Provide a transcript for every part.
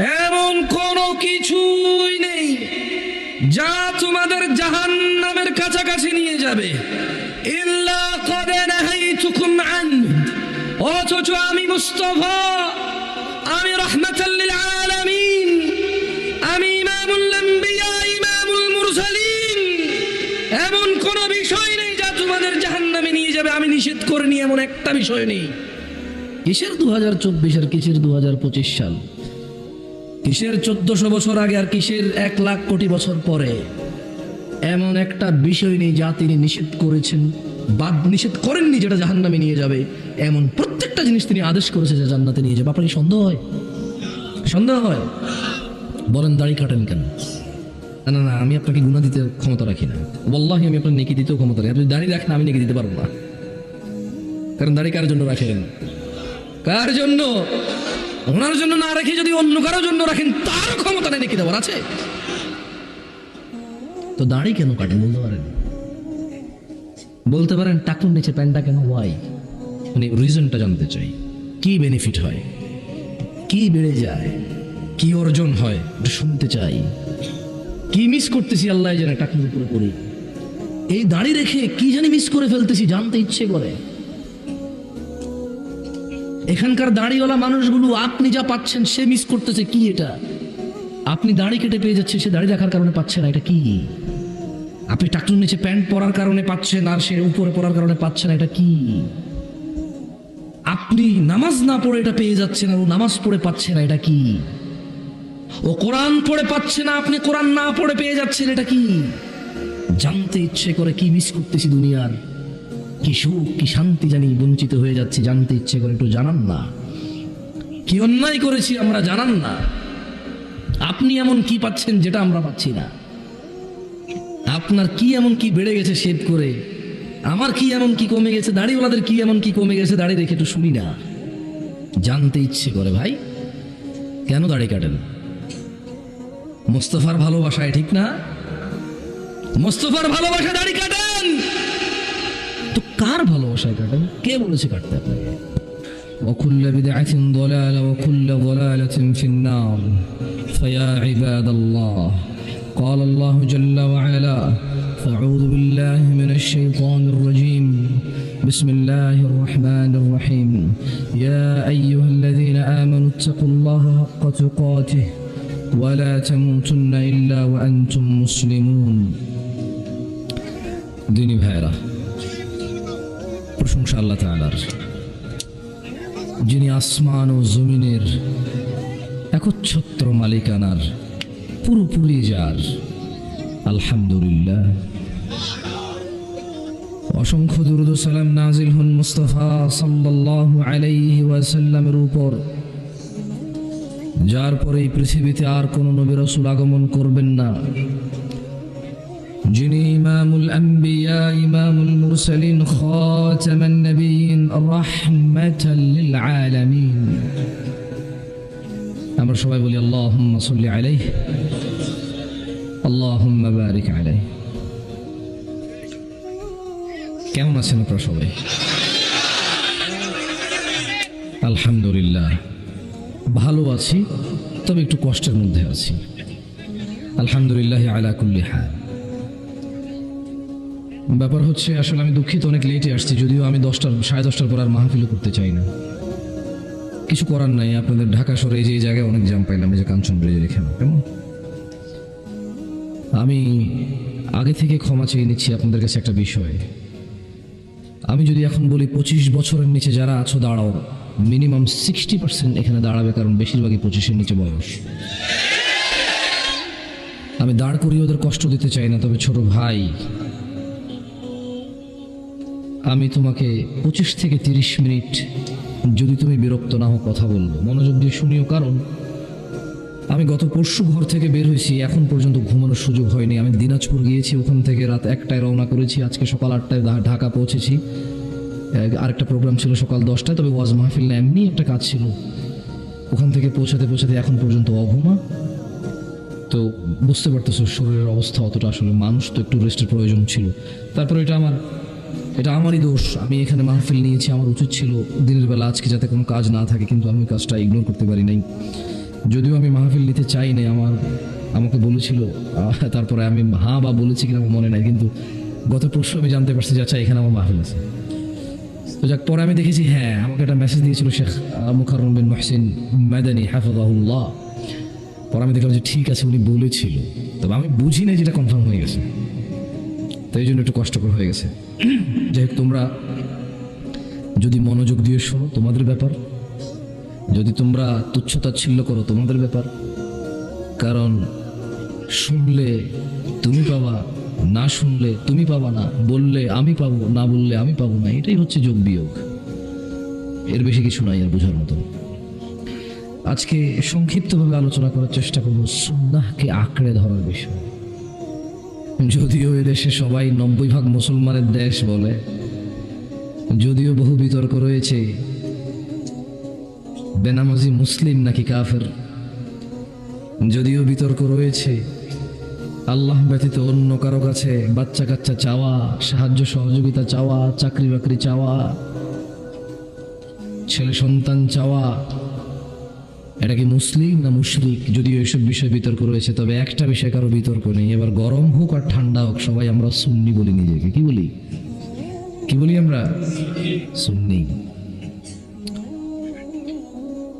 এমন কোনো কিছুই নেই যা তোমাদের জাহান নামের কাছাকাছি নিয়ে যাবে। অথচ আমি মুস্তফা, আমি রহমাতাল্লিল আলামিন, আমি ইমামুল আম্বিয়া, ইমামুল মুরসালিন। এমন কোন বিষয় নেই যা তোমাদের জাহান্নামে নিয়ে যাবে। আমি নিষেধ করিনি এমন একটা বিষয় নেই। কিসের দু হাজার চব্বিশ আর কিসের দু হাজার পঁচিশ সাল? কিসের চোদ্দশো বছর আগে আর কিসের এক লাখ কোটি বছর পরে? এমন একটা বিষয় নেই যা তিনি নিষেধ করেছেন বা নিষেধ করেননি যেটা জাহান্নামে নিয়ে যাবে, এমন প্রত্যেকটা জিনিস তিনি আদেশ করেছে যে জান্নাতে নিয়ে যাবে। আপনার সন্দেহ হয়? সন্দেহ হয়? বলেন, দাড়ি কাটেন কেন? না না না, আমি আপনাকে গুণা দিতে ক্ষমতা রাখি না। বল্লাহি আমি আপনার নেকি দিতেও ক্ষমতা রাখি আপনি দাঁড়িয়ে রাখেন, আমি নেকি দিতে পারব না। কারণ দাড়ি কার জন্য রাখেন? কার জন্য? ওনার জন্য না রেখে যদি অন্য কারোর জন্য রাখেন, তারও ক্ষমতা নেই নেকি দেওয়ার, আছে? তো দাড়ি কেন কাটেন? বলতে পারেন। বলতে পারেন, টাকুর নিচে প্যান্টটা কেন ওয়াই মানে রিজনটা জানতে চাই। কি বেনিফিট হয়? কি বেড়ে যায়? কি অর্জন হয়? শুনতে চাই। কি মিস করতেছি আল্লাহ যেন টাকুর উপরে করি এই দাড়ি রেখে কি জানি মিস করে ফেলতেছি, জানতে ইচ্ছে করে। এখানকার দাড়িওয়ালা মানুষগুলো আপনি যা পাচ্ছেন সে মিস করতেছে, কি এটা? আপনি দাড়ি কেটে পেয়ে যাচ্ছে সে দাড়ি রাখার কারণে পাচ্ছে না, এটা কি? আপনি টাকটুর নিচে প্যান্ট পরার কারণে পাচ্ছেন আর সে উপরে পরার কারণে পাচ্ছে না, এটা কি? আপনি নামাজ না পড়ে এটা পেয়ে যাচ্ছেন আর ও নামাজ পড়ে পাচ্ছে না, এটা কি? ও কোরআন পড়ে পাচ্ছে না, আপনি কোরআন না পড়ে পেয়ে যাচ্ছেন, এটা কি? জানতে ইচ্ছে করে কি মিস করতেছি দুনিয়ার? কি সুখ, কি শান্তি জানি বঞ্চিত হয়ে যাচ্ছি জানতে ইচ্ছে করে একটু জানান না। কি অন্যায় করেছি আমরা জানান না। আপনি এমন কি পাচ্ছেন যেটা আমরা পাচ্ছি না। আপনার কি এমন কি বেড়ে গেছে শেভ করে? আমার কি এমন কি কমে গেছে? দাড়িওয়ালাদের কি এমন কি কমে গেছে? দাড়ি রেখে একটু শুনি না। জানতে ইচ্ছে করে ভাই। কেন দাড়ি কাটেন? মোস্তফার ভালোবাসায় ঠিক না? মোস্তফার ভালোবাসা দাড়ি কাটেন? তো কার ভালোবাসায় কাটেন কে বলেছে কাটতে আপনাকে وكل بدعة ضلالة وكل ضلالة في النار فيا عباد الله قال الله جل وعلا أعوذ بالله من الشيطان الرجيم بسم الله الرحمن الرحيم يا أيها الذين آمنوا اتقوا الله حق تقاته ولا تموتن إلا وأنتم مسلمون দিনী ভাইরা প্রশংসা আল্লাহ তাআলার। যিনি আসমান ও জমিনের একচ্ছত্র মালিকানার পুরোপুরি যার, আলহামদুলিল্লাহ। অসংখ্য দুরুদ সালাম নাজিল হন মুস্তফা সাল্লাল্লাহু আলাইহি ওয়াসাল্লামের উপর। যার পরে এই পৃথিবীতে আর কোনো নবী রাসূল আগমন করবেন না। যিনি ইমামুল আম্বিয়া, ইমামুল মুরসালিন খাতামান নবিয়িন রাহমাতাল লিল আলামিন। আমরা সবাই বলি, আল্লাহুম্মা সাল্লি আলাইহি, আল্লাহুম্মা বারিক আলাইহি। কেমন আছেন আপনারা সবাই? আলহামদুলিল্লাহ। ভালো আছি, তবে একটু কষ্টের মধ্যে আছি। আলহামদুলিল্লাহ আলা কুল্লি হাল। ব্যাপার হচ্ছে, আসলে আমি দুঃখিত, অনেক লেটে আসছি, যদিও আমি দশটার, সাড়ে দশটার পর আর মাহফিলও করতে চাই না। কিছু করার নাই, আপনাদের ঢাকা শহরে এই যে জায়গায় অনেক জাম পাইলাম, এই যে কাঞ্চন ব্রিজের এখানে, কেমন? আমি আগে থেকে ক্ষমা চেয়ে নিচ্ছি আপনাদের কাছে একটা বিষয়। আমি যদি এখন বলি পঁচিশ বছরের নিচে যারা আছো, দাঁড়াও। মিনিমাম সিক্সটি পার্সেন্ট এখানে দাঁড়াবে, কারণ বেশিরভাগই পঁচিশের নিচে বয়স। আমি দাঁড় করিয়ে ওদের কষ্ট দিতে চাই না, তবে ছোট ভাই আমি তোমাকে পঁচিশ থেকে তিরিশ মিনিট যদি তুমি বিরক্ত না হও কথা বলব। মনোযোগ দিয়ে শুনিও, কারণ আমি গত পরশু ঘর থেকে বের হয়েছি, এখন পর্যন্ত ঘুমানোর সুযোগ হয়নি। আমি দিনাজপুর গিয়েছি, ওখান থেকে রাত একটায় রওনা করেছি। আজকে সকাল আটটায় ঢাকা পৌঁছেছি। আরেকটা প্রোগ্রাম ছিল সকাল দশটায়, তবে ওয়াজ মাহফিল না এমনি একটা কাজ ছিল। ওখান থেকে পৌঁছাতে পৌঁছাতে এখন পর্যন্ত অঘুমা। তো বুঝতে পারতেছো, শরীরের অবস্থা অতটা আসলে মানুষ তো একটু রেস্টের প্রয়োজন ছিল। তারপরে এটা আমার এটা আমারই দোষ। আমি এখানে মাহফিল নিয়েছি, আমার উচিত ছিল দিনের বেলা আজকে যাতে কোনো কাজ না থাকে, কিন্তু আমি কাজটা ইগনোর করতে পারি নাই। যদিও আমি মাহফিল নিতে চাই নাই, আমার, আমাকে বলেছিল তারপরে আমি হ্যাঁ বা বলেছি কিনা মনে নাই, কিন্তু গত পরশু আমি জানতে পারছি যে আচ্ছা এখানে আমার মাহফিল আছে। তো যাক, পরে আমি দেখেছি হ্যাঁ আমাকে একটা মেসেজ দিয়েছিল শেখ মুখারম বিন মহসিন মাদানী, হাফাজাহুল্লাহ। পরে আমি দেখলাম যে ঠিক আছে, উনি বলেছিল। তবে আমি বুঝি নাই যেটা কনফার্ম হয়ে গেছে। তো এই জন্য একটু কষ্টকর হয়ে গেছে। যাই হোক, তোমরা যদি মনোযোগ দিয়ে শোনো, তোমাদের ব্যাপার। যদি তোমরা তুচ্ছতাচ্ছিল্য করো, তোমাদের ব্যাপার। কারণ শুনলে তুমি পাবা, না শুনলে তুমি পাবা না, বললে আমি পাবো, না বললে আমি পাবো না, এটাই হচ্ছে যোগ বিয়োগ। এর বেশি কিছু নাই আর বোঝার মতো আজকে সংক্ষিপ্তভাবে আলোচনা করার চেষ্টা করব সুন্নাহকে আঁকড়ে ধরার বিষয়। যদিও এদেশে সবাই নব্বই ভাগ মুসলমানের দেশ বলে, যদিও বহু বিতর্ক রয়েছে, বেনামাজি মুসলিম নাকি কাফের? যদিও বিতর্ক রয়েছে, আল্লাহ ব্যতীত অন্য কারও কাছে বাচ্চা কাচ্চা চাওয়া, সাহায্য সহযোগিতা চাওয়া, চাকরি বাকরি চাওয়া, ছেলে সন্তান চাওয়া এটা কি মুসলিম না মুশরিক? যদিও এসব বিষয়ে বিতর্ক রয়েছে, তবে একটা বিষয় কারও বিতর্ক নেই। এবার গরম হোক আর ঠান্ডা হোক, সবাই আমরা সুন্নি বলি নিজেকে। কি বলি? কি বলি আমরা? সুন্নি।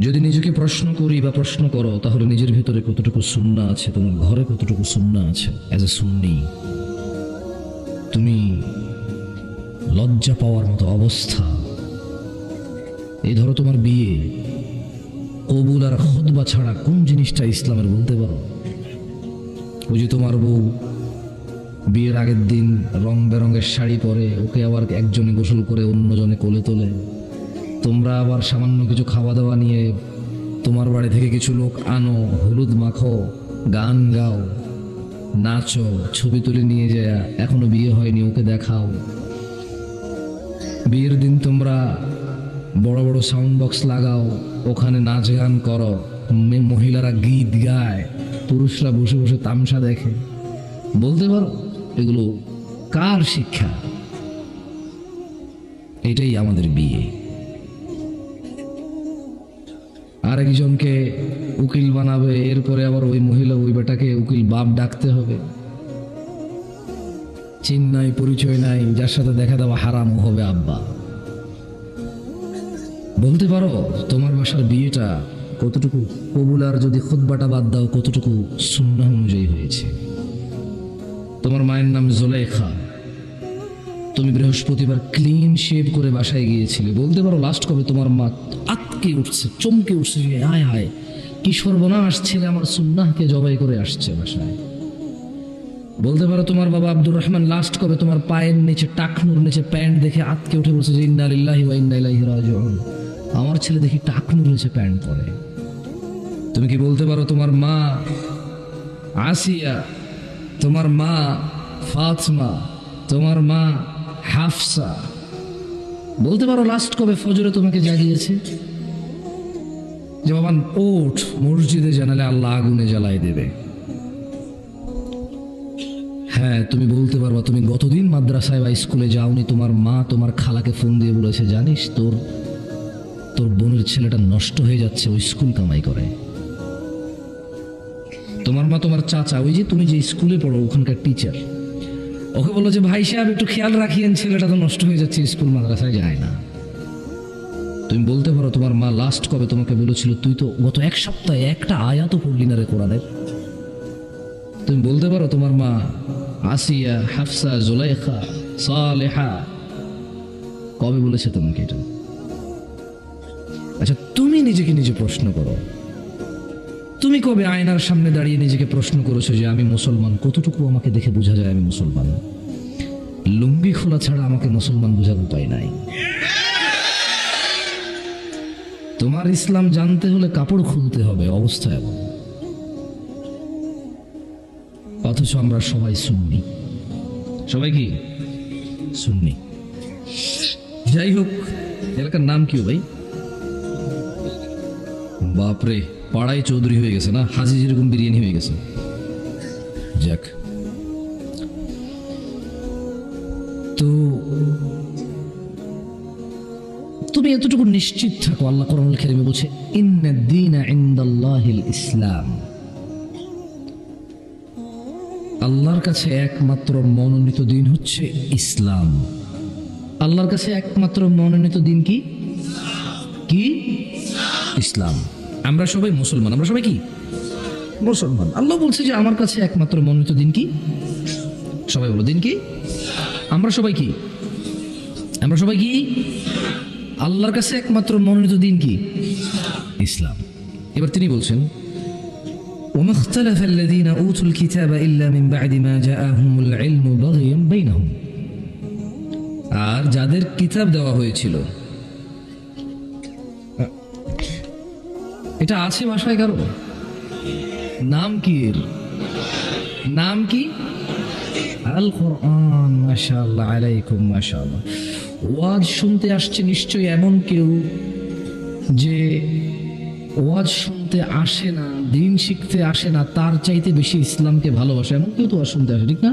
যদি নিজেকে প্রশ্ন করি বা প্রশ্ন করো, তাহলে নিজের ভিতরে কতটুকু সুন্না আছে, তোমার ঘরে কতটুকু সুন্না আছে অ্যাজ এ সুন্নি? তুমি লজ্জা পাওয়ার মতো অবস্থা। এই ধরো তোমার বিয়ে। কবুল আর খুতবা ছাড়া কোন জিনিসটা ইসলামের বলতে পারো? ওই যে তোমার বউ বিয়ের আগের দিন রং বেরঙের শাড়ি পরে ওকে আবার একজনে গোসল করে অন্যজনে কোলে তোলে। তোমরা আবার সামান্য কিছু খাওয়া দাওয়া নিয়ে তোমার বাড়ি থেকে কিছু লোক আনো, হলুদ মাখো, গান গাও, নাচো, ছবি তুলে নিয়ে যায়। এখনও বিয়ে হয়নি, ওকে দেখাও। বিয়ের দিন তোমরা বড় বড় সাউন্ড বক্স লাগাও, ওখানে নাচ গান করো মহিলারা গীত গায়, পুরুষরা বসে বসে তামসা দেখে। বলতে পারো, এগুলো কার শিক্ষা? এটাই আমাদের বিয়ে। আরেকজনকে উকিল বানাবে, এরপরে আবার ওই মহিলা ওই বেটাকে উকিল বাপ ডাকতে হবে। চিন নাই, পরিচয় নাই, যার সাথে দেখা দেওয়া হারাম হবে আব্বা। বলতে পারো, তোমার বাসার বিয়েটা কতটুকু কবুল আর যদি খুদ্বাটা বাদ দাও, কতটুকু সুন্না অনুযায়ী হয়েছে। তোমার মায়ের নাম জোলেখা তুমি বৃহস্পতিবার ক্লিন শেভ করে বাসায় গিয়েছিলে। বলতে পারো লাস্ট কবে তোমার মা আটকে উঠছে, চমকে উঠছে যে হায় হায় কি সর্বনাশ ছেলে আমার সুন্নাহকে জবাই করে আসছে বাসায়। বলতে পারো, তোমার বাবা আব্দুর রহমান লাস্ট কবে তোমার পায়ের নিচে, টাকনুর নিচে প্যান্ট দেখে আতকে উঠে বলছে ইন্না লিল্লাহি ওয়া ইন্না ইলাইহি রাজিউন। আমার ছেলে দেখি টাকনুর নিচে প্যান্ট পরে। তুমি কি বলতে পারো তোমার মা আসিয়া, তোমার মা ফাতমা, তোমার মা হাফসা? বলতে পারো লাস্ট কবে ফজরে তোমাকে জাগিয়েছে? যে ওঠ, মসজিদে জানালে আল্লাহ আগুনে জ্বালাই দেবে। হ্যাঁ তুমি বলতে পারবা, তুমি গতদিন মাদ্রাসায় বা স্কুলে যাওনি, তোমার মা তোমার খালাকে ফোন দিয়ে বলেছে, জানিস তোর তোর বোনের ছেলেটা নষ্ট হয়ে যাচ্ছে ওই স্কুল কামাই করে। তোমার মা, তোমার চাচা, ওই যে তুমি যে স্কুলে পড়ো, ওখানকার টিচার ওকে বলল যে, ভাই সাহেব, একটু খেয়াল রাখিয়েন, ছেলেটা তো নষ্ট হয়ে যাচ্ছে, স্কুল মাদ্রাসায় যায় না। তুমি বলতে পারো, তোমার মা লাস্ট কবে তোমাকে বলেছিল, তুই তো গত এক সপ্তাহে একটা আয়াত পড়লি না রে কোরআনের? তুমি বলতে পারো, তোমার মা আসিয়া, হাফসা, জুলাইখা, সালেহা, কবে বলেছে তোমাকে এটা? আচ্ছা তুমি নিজেকে নিজে প্রশ্ন করো। তুমি কবে আয়নার সামনে দাঁড়িয়ে নিজেকে প্রশ্ন করেছ যে আমি মুসলমান? কতটুকু আমাকে দেখে বোঝা যায় আমি মুসলমান? লুঙ্গি খোলা ছাড়া আমাকে মুসলমান বোঝার উপায় নাই। তোমার ইসলাম জানতে হলে কাপড় খুলতে হবে, অবস্থা এমন। অথচ আমরা সবাই শুননি সবাই কি? শুননি যাই হোক, এলাকার নাম কি ভাই? বাপরে, পাড়ায় চৌধুরী হয়ে গেছে না? হাজি যেরকম বিরিয়ানি হয়ে গেছে। যাক। তো তুমি এতটুকু নিশ্চিত থাকো, আল্লাহ কোরআনুল কারীমে বলছে ইনদাল্লাহিল ইসলাম। আল্লাহর কাছে একমাত্র মনোনীত দিন হচ্ছে ইসলাম। আল্লাহর কাছে একমাত্র মনোনীত দিন কি? কি? ইসলাম। আমরা সবাই মুসলমান আমরা সবাই কি মুসলমান আল্লাহ বলছে যে আমার কাছে একমাত্র মনোনীত দিন কি সবাই বলো দিন কি আমরা সবাই কি আমরা সবাই কি আল্লাহর কাছে একমাত্র মনোনীত দিন কি ইসলাম এবার তিনি বলছেন وما اختلف الذين أوتوا الكتاب إلا من بعد ما جاءهم العلم بغيا بينهم আর যাদের কিতাব দেওয়া হয়েছিল এটা আছে ভাষায় কারও? নাম কি এর? নাম কি? আল কোরআন মাশাআল্লাহ, আলাইকুম, মাশাআল্লাহ। ওয়াজ শুনতে আসছে নিশ্চয়ই এমন কেউ যে ওয়াজ শুনতে আসে না, দিন শিখতে আসে না, তার চাইতে বেশি ইসলামকে ভালোবাসে। এমন কেউ তো ওয়াজ শুনতে আসে, ঠিক না?